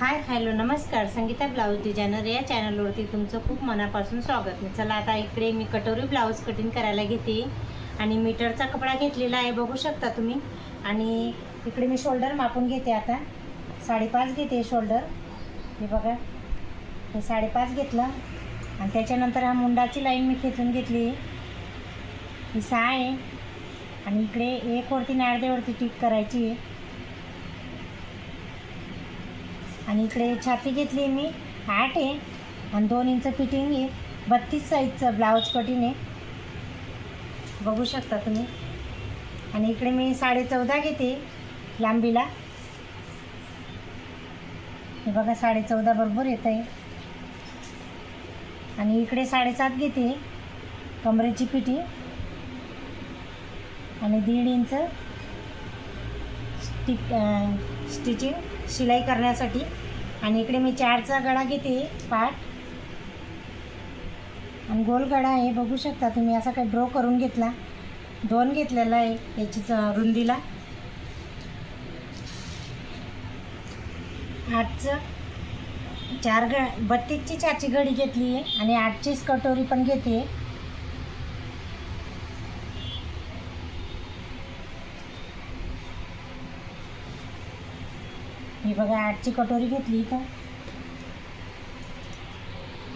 Hi hello नमस्कार. Sangeeta blouse designer या चॅनलवरती तुमचं खूप मनापासून स्वागत. मी चला आता इकडे मी कटोरी ब्लाऊज कटिंग करायला घेते आणि मीटरचा कपडा घेतलेला आहे बघू शकता तुम्ही. आणि इकडे मी शोल्डर मापून घेते आता. साडेपाच घेते शोल्डर. हे बघा. हे साडेपाच घेतलं. आणि त्याच्यानंतर हा मुंडाची लाईन मी खेचून घेतली. ही सहा आहे. आणि इकडे एकवरती वरती अर्ध्यावरती टिक करायची आहे. आणि इकडे छाती घेतली मी आठ आहे. आणि दोन इंच फिटिंग आहे. बत्तीस साईजचं ब्लाऊज कटिंग आहे बघू शकता तुम्ही. आणि इकडे मी साडे चौदा घेते लांबीला. हे बघा साडे चौदा बरोबर येत आहे. आणि इकडे साडेसात घेते कमरेची पिठी आणि दीड इंच स्टिक स्टिचिंग शिलाई करण्यासाठी. आणि इकडे मी चारचा गळा घेते पाठ. आणि गोल गळा आहे बघू शकता तुम्ही असा काही ड्रॉ करून घेतला. दोन घेतलेला आहे याची रुंदीला. आठचं चार ग बत्तीसची चारची घडी घेतली आहे. आणि आठचीच कटोरी पण घेते. ही बघा आठची कटोरी घेतली इथं.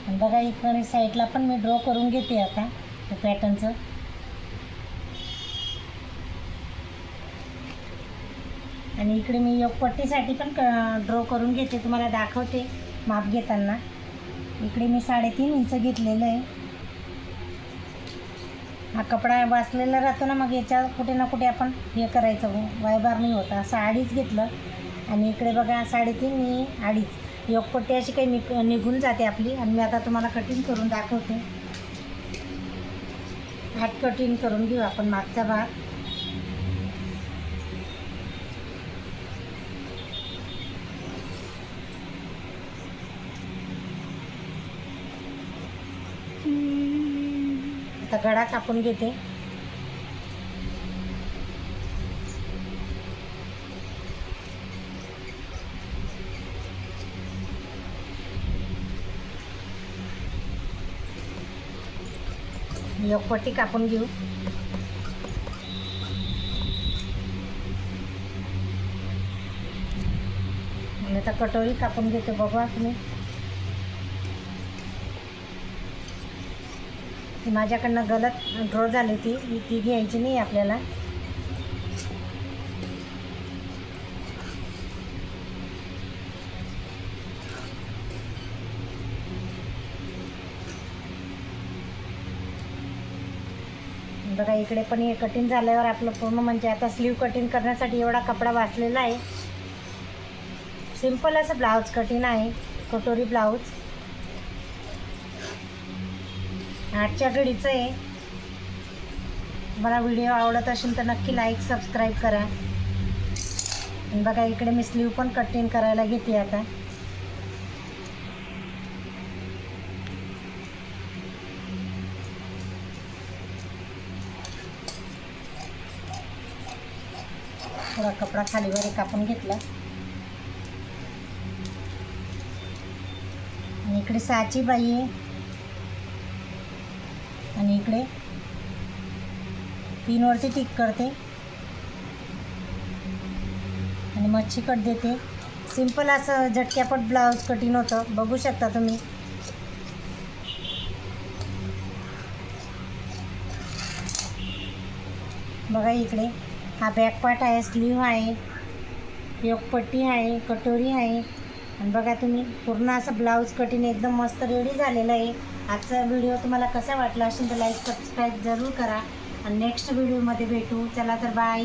आणि बघा इकडे साईडला पण मी ड्रॉ करून घेते आता पॅटर्नचं आणि इकडे मी योगपट्टीसाठी पण क ड्रॉ करून घेते तुम्हाला दाखवते माप घेताना. इकडे मी साडेतीन इंच घेतलेलं आहे. हा कपडा वाचलेला राहतो ना मग याच्या कुठे ना कुठे आपण हे करायचं वायबार नाही होता. असं अडीच घेतलं आणि इकडे बघा साडेतीन मी अडीच. योगपट्टी अशी काही निग निघून जाते आपली. आणि मी आता तुम्हाला कटिंग करून दाखवते. हात कटिंग करून घेऊ आपण मागचा भाग. आता गळा कापून घेते. योगपट्टी कापून घेऊ. आणि आता कटोरी कापून घेते बघा तुम्ही माझ्याकडनं गलत ड्रॉ झाली ती. ती घ्यायची नाही आपल्याला. बघा इकडे पण हे कटिंग झाल्यावर आपलं पूर्ण म्हणजे आता स्लीव कटिंग करण्यासाठी एवढा कपडा वाचलेला आहे. सिंपल असं ब्लाऊज कटिंग आहे कटोरी ब्लाऊज आठच्या घडीचं आहे. मला व्हिडिओ आवडत असेल तर नक्की लाईक सबस्क्राईब करा. आणि बघा इकडे मी स्लीव पण कटिंग करायला घेते आता. थोडा कपडा खाली वगैरे कापून घेतला. आणि इकडे साची बाई आहे. आणि इकडे पिनवरती टिक करते. आणि मच्छी कट देते. सिंपल असं झटक्यापट ब्लाऊज कटिंग होतं. बघू शकता तुम्ही. बघा इकडे. हा बॅकपार्ट आहे स्लीव आहे योगपट्टी आहे कटोरी आहे. आणि बघा तुम्ही पूर्ण असं ब्लाऊज कटिंग एकदम मस्त रेडी झालेलं आहे. आजचा व्हिडिओ तुम्हाला कसा वाटला असेल तर लाईक सबस्क्राईब जरूर करा. आणि नेक्स्ट व्हिडिओमध्ये भेटू. चला तर बाय.